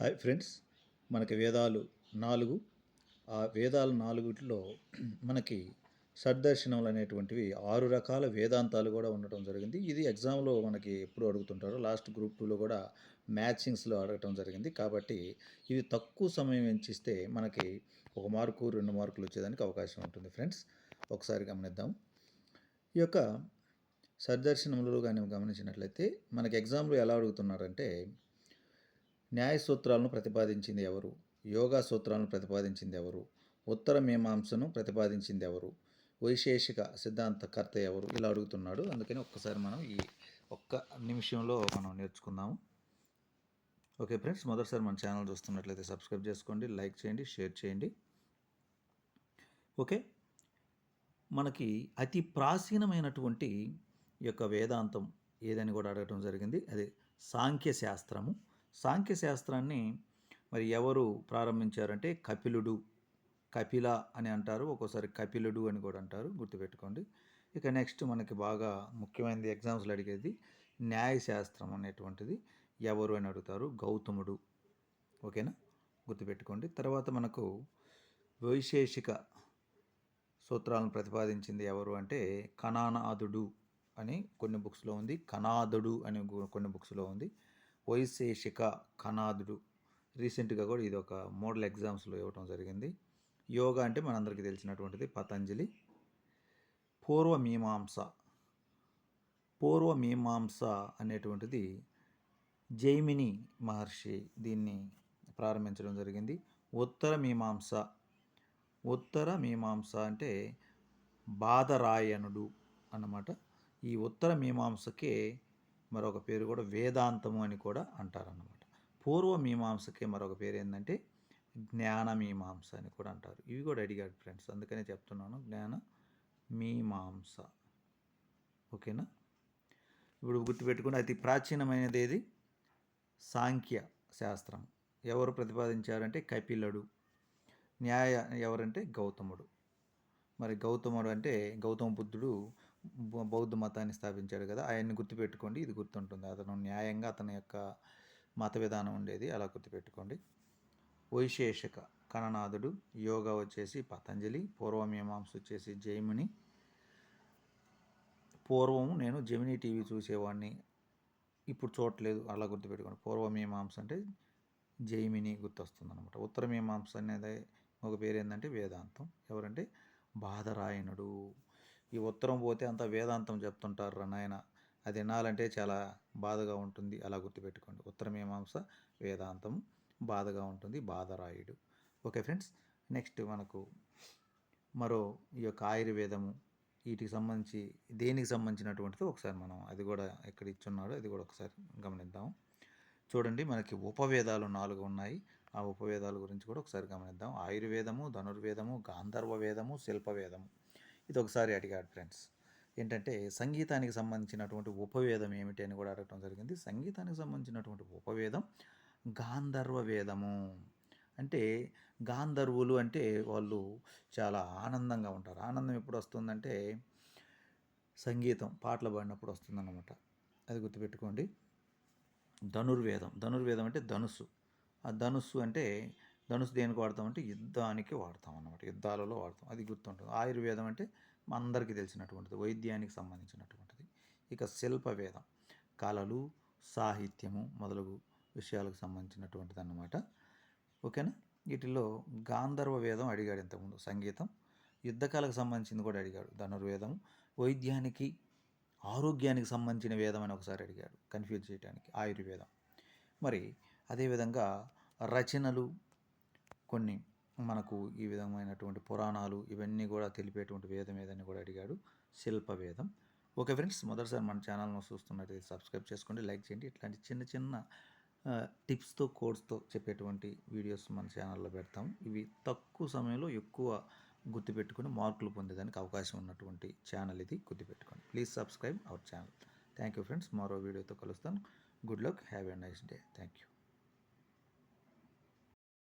Hi friends మనకి వేదాలు నాలుగు. ఆ వేదాలు నాలుగుట్లో మనకి షడ్దర్శనములు అనేటువంటివి ఆరు రకాల వేదాంతాలు కూడా ఉండటం జరిగింది. ఇది ఎగ్జామ్లో మనకి ఎప్పుడు అడుగుతుంటారు. లాస్ట్ గ్రూప్ టూలో కూడా మ్యాచింగ్స్లో అడగటం జరిగింది. కాబట్టి ఇవి తక్కువ సమయం ఎంచిస్తే మనకి ఒక మార్కు రెండు మార్కులు వచ్చేదానికి అవకాశం ఉంటుంది ఫ్రెండ్స్. ఒకసారి గమనిద్దాం. ఈ యొక్క సర్దర్శనములు కానీ గమనించినట్లయితే మనకి ఎగ్జామ్లో ఎలా అడుగుతున్నారంటే న్యాయ సూత్రాలను ప్రతిపాదించింది ఎవరు? యోగా సూత్రాలను ప్రతిపాదించింది ఎవరు? ఉత్తర మీమాంసను ప్రతిపాదించింది ఎవరు? వైశేషిక సిద్ధాంతకర్త ఎవరు? ఇలా అడుగుతున్నాడు. అందుకని ఒక్కసారి మనం ఈ ఒక్క నిమిషంలో మనం నేర్చుకుందాము. ఓకే ఫ్రెండ్స్ మొదటిసారి మన ఛానల్ చూస్తున్నట్లయితే సబ్స్క్రైబ్ చేసుకోండి లైక్ చేయండి షేర్ చేయండి. ఓకే? మనకి అతి ప్రాచీనమైనటువంటి ఈ యొక్క వేదాంతం ఏదని కూడా అడగటం జరిగింది. అది సాంఖ్య సాంఖ్యశాస్త్రాన్ని సాంఖ్య శాస్త్రాన్ని మరి ఎవరు ప్రారంభించారంటే కపిలుడు. కపిల అని అంటారు. ఒక్కోసారి కపిలుడు అని కూడా అంటారు. గుర్తుపెట్టుకోండి. ఇక నెక్స్ట్ మనకి బాగా ముఖ్యమైనది ఎగ్జామ్స్లో అడిగేది న్యాయశాస్త్రం అనేటువంటిది. ఎవరు అని అడుగుతారు? గౌతముడు. ఓకేనా? గుర్తుపెట్టుకోండి. తర్వాత మనకు వైశేషిక సూత్రాలను ప్రతిపాదించింది ఎవరు అంటే కణానాథుడు అని కొన్ని బుక్స్లో ఉంది. కణాదుడు అని కొన్ని బుక్స్లో ఉంది. వైశేషిక కణాదుడు. రీసెంట్గా కూడా ఇది ఒక మోడల్ ఎగ్జామ్స్లో ఇవ్వటం జరిగింది. యోగా అంటే మనందరికీ తెలిసినటువంటిది పతంజలి. పూర్వమీమాంస పూర్వమీమాంస అనేటువంటిది జైమిని మహర్షి దీన్ని ప్రారంభించడం జరిగింది. ఉత్తర మీమాంస. ఉత్తర మీమాంస అంటే బాధరాయణుడు అన్నమాట. ఈ ఉత్తర మీమాంసకే మరొక పేరు కూడా వేదాంతము అని కూడా అంటారన్నమాట. పూర్వ మీమాంసకే మరొక పేరు ఏంటంటే జ్ఞాన మీమాంస అని కూడా అంటారు. ఇవి కూడా అడిగాడు ఫ్రెండ్స్ అందుకనే చెప్తున్నాను. జ్ఞాన మీమాంస. ఓకేనా? ఇప్పుడు గుర్తుపెట్టుకుని అతి ప్రాచీనమైనది ఏది? సాంఖ్య శాస్త్రం. ఎవరు ప్రతిపాదించారంటే కపిలుడు. న్యాయ ఎవరంటే గౌతముడు. మరి గౌతముడు అంటే గౌతమ బుద్ధుడు బౌద్ధ మతాన్ని స్థాపించాడు కదా ఆయన్ని గుర్తుపెట్టుకోండి ఇది గుర్తుంటుంది. అతను న్యాయంగా అతని యొక్క మత విధానం ఉండేది అలా గుర్తుపెట్టుకోండి. వైశేషక కణనాథుడు యోగా వచ్చేసి పతంజలి పూర్వమీమాంస వచ్చేసి జైముని. పూర్వం నేను జమినీ టీవీ చూసేవాడిని ఇప్పుడు చూడట్లేదు అలా గుర్తుపెట్టుకోండి. పూర్వమీమాంస అంటే జైమిని గుర్తొస్తుంది అనమాట ఉత్తర మీమాంస అనేది ఒక పేరు ఏంటంటే వేదాంతం. ఎవరంటే బాధరాయణుడు ఈ ఉత్తరం పోతే అంత వేదాంతం చెప్తుంటారు నాయన. అది వినాలంటే చాలా బాధగా ఉంటుంది. అలా గుర్తుపెట్టుకోండి. ఉత్తర మీమాంస వేదాంతం. బాధగా ఉంటుంది. బాధరాయుడు. ఓకే ఫ్రెండ్స్ నెక్స్ట్ మనకు మరో ఈ యొక్క ఆయుర్వేదము వీటికి సంబంధించి దేనికి సంబంధించినటువంటిది ఒకసారి మనం అది కూడా ఎక్కడ ఇచ్చున్నాడో అది కూడా ఒకసారి గమనిద్దాం. చూడండి మనకి ఉపవేదాలు నాలుగు ఉన్నాయి. ఆ ఉపవేదాల గురించి కూడా ఒకసారి గమనిద్దాం. ఆయుర్వేదము ధనుర్వేదము గాంధర్వ వేదము శిల్పవేదము. ఇది ఒకసారి అడిగాడు ఫ్రెండ్స్. ఏంటంటే సంగీతానికి సంబంధించినటువంటి ఉపవేదం ఏమిటి అని కూడా అడగటం జరిగింది. సంగీతానికి సంబంధించినటువంటి ఉపవేదం గాంధర్వ వేదము. అంటే గాంధర్వులు అంటే వాళ్ళు చాలా ఆనందంగా ఉంటారు. ఆనందం ఎప్పుడు వస్తుందంటే సంగీతం పాటలు పాడినప్పుడు వస్తుందన్నమాట. అది గుర్తుపెట్టుకోండి. ధనుర్వేదం. ధనుర్వేదం అంటే ధనుస్సు. ఆ ధనుస్సు అంటే ధనుసు దేనికి వాడతామంటే యుద్ధానికి వాడతాం అన్నమాట. యుద్ధాలలో వాడతాం. అది గుర్తుంటుంది. ఆయుర్వేదం అంటే అందరికీ తెలిసినటువంటిది. వైద్యానికి సంబంధించినటువంటిది. ఇక శిల్పవేదం. కళలు సాహిత్యము మొదలగు విషయాలకు సంబంధించినటువంటిది అన్నమాట ఓకేనా? వీటిలో గాంధర్వ వేదం అడిగాడు ఇంతకుముందు. సంగీతం. యుద్ధకాలకు సంబంధించింది కూడా అడిగాడు. ధనుర్వేదం వైద్యానికి ఆరోగ్యానికి సంబంధించిన వేదం అని ఒకసారి అడిగాడు. కన్ఫ్యూజ్ చేయడానికి ఆయుర్వేదం. మరి అదేవిధంగా రచనలు కొన్ని మనకు ఈ విధమైనటువంటి పురాణాలు ఇవన్నీ కూడా తెలిపేటువంటి వేదం ఏదని కూడా అడిగాడు. శిల్ప వేదం ఓకే ఫ్రెండ్స్ మొదటిసారి మన ఛానల్ను చూస్తున్నట్లయితే సబ్స్క్రైబ్ చేసుకోండి లైక్ చేయండి. ఇట్లాంటి చిన్న చిన్న టిప్స్తో కోడ్స్తో చెప్పేటువంటి వీడియోస్ మన ఛానల్లో పెడతాం. ఇవి తక్కువ సమయంలో ఎక్కువ గుర్తుపెట్టుకుని మార్కులు పొందేదానికి అవకాశం ఉన్నటువంటి ఛానల్ ఇది. గుర్తుపెట్టుకోండి. Please subscribe our channel. Thank you friends. మరో వీడియోతో కలుస్తాను. Good luck. Have a nice day. Thank you.